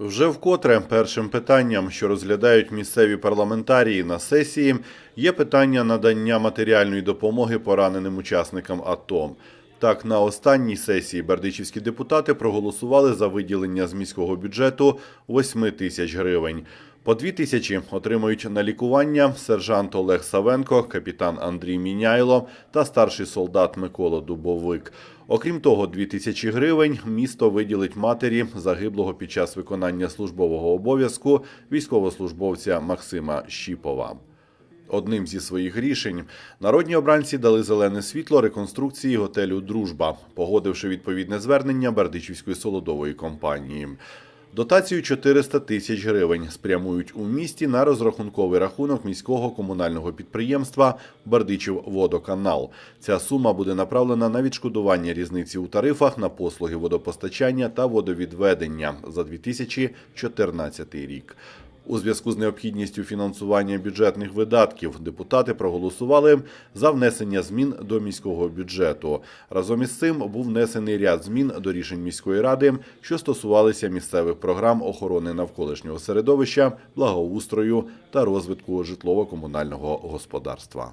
Вже вкотре першим питанням, що розглядають місцеві парламентарії на сесії, є питання надання матеріальної допомоги пораненим учасникам АТО. Так, на останній сесії бердичівські депутати проголосували за виділення з міського бюджету 8 тисяч гривень. По дві тисячі отримують на лікування сержант Олег Савенко, капітан Андрій Міняйло та старший солдат Микола Дубовик. Окрім того, дві тисячі гривень місто виділить матері загиблого під час виконання службового обов'язку військовослужбовця Максима Щіпова. Одним зі своїх рішень народні обранці дали зелене світло реконструкції готелю Дружба, погодивши відповідне звернення Бердичівської солодової компанії. Дотацію 400 тисяч гривень спрямують у місті на розрахунковий рахунок міського комунального підприємства Бердичів Водоканал. Ця сума буде направлена на відшкодування різниці у тарифах на послуги водопостачання та водовідведення за 2014 рік. У зв'язку з необхідністю фінансування бюджетних видатків депутати проголосували за внесення змін до міського бюджету. Разом із цим був внесений ряд змін до рішень міської ради, що стосувалися місцевих програм охорони навколишнього середовища, благоустрою та розвитку житлово-комунального господарства.